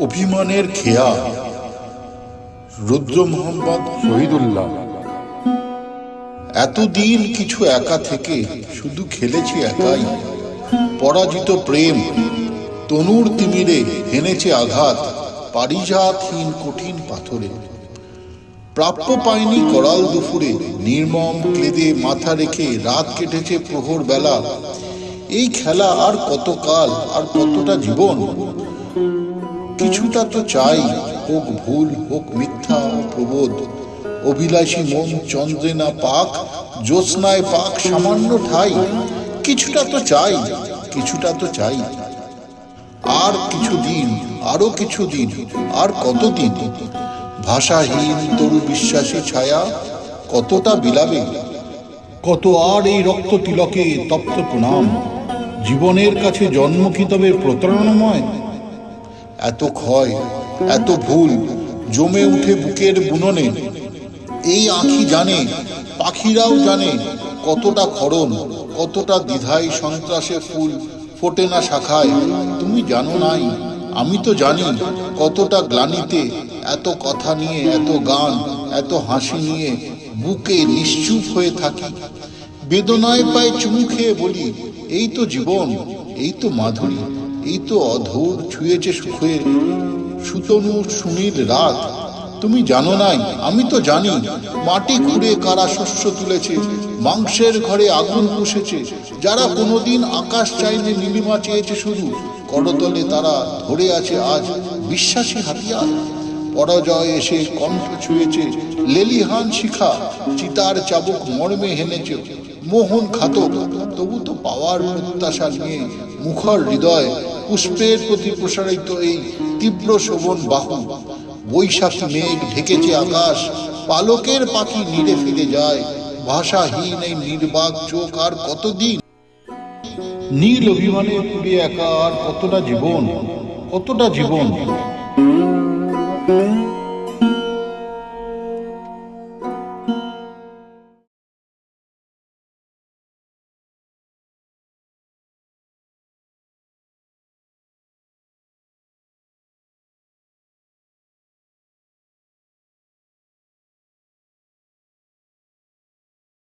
অভিমানের খেয়া। রুদ্র মোহাম্মদ শহীদুল্লাহ। এতদিন কিছু একা থেকে শুধু খেলেছি একাই। পরাজিত প্রেম, তনুর তিমিরে হেনেছে আঘাত, পারিজাতহীন কঠিন পাথরে। প্রাপ্য পায়নি করাল দুপুরে, নির্মম ক্লেদে মাথা রেখে রাত কেটেছে প্রহর বেলা। এই খেলা আর কতকাল আর কতটা জীবন? কিছুটা তো চাই, হোক ভুল, হোক মিথ্যা, প্রবোধ। অভিলাষী মন চন্দ্রে না পাক, জ্যোৎস্নায় পাক সামান্য ঠাই। কিছুটা তো চাই, কিছুটা তো চাই। আর কিছুদিন, আরও কিছু কিছুদিন, আর কত কতদিন? ভাষাহীন তরু বিশ্বাসী ছায়া কতটা বিলাবে? কত আর এই রক্ত তিলকে তপ্ত প্রণাম? জীবনের কাছে জন্ম কি তবে প্রতারণাময়? এত ক্ষয়, এত ভুল, জমে উঠে বুকের বুননে। এই আঁখি জানে, পাখিরাও জানে কতটা খরণ, কতটা দ্বিধায় সন্ত্রাসে ফুল ফোটে না শাখায়। তুমি জানো নাই, আমি তো জানি কতটা গ্লানিতে এত কথা নিয়ে, এত গান, এত হাসি নিয়ে বুকে নিশ্চুপ হয়ে থাকি। বেদনায় পায়ে চুমু খেয়ে বলি, এই তো জীবন, এই তো মাধুরী এই তো অধর ছুঁয়েছে সুখের। সুতনু সুনীল রাত তুমি জানো নাই, আমি তো জানি, মাটি খুঁড়ে কারা শস্য তুলেছে, মাংসের ঘরে আগুন পুষেছে, যারা কোনোদিন আকাশ চাইলে নীলিমা চেয়েছে শুধু, করতলে তারা ধরে আছে আজ বিশ্বাসী হাতিয়ার। পরাজয় এসে কণ্ঠ ছুঁয়েছে, লেলিহান শিখা, চিতার চাবুক মর্মে হেনেছে, মোহন খাতক তবু তো পাওয়ার প্রত্যাশা নিয়ে মুখর হৃদয় পুষ্পের প্রতি প্রসারিত এই তীব্র শোভন বাহু, বৈশাখী মেঘ ঢেকেছে আকাশ, পালকের পাখি নিড়ে ফিরে যায়, ভাষাহীন এই নির্বাক চোখ আর কতদিন? নীল অভিমানে পুড়ে একা আর কতটা জীবন কতটা জীবন?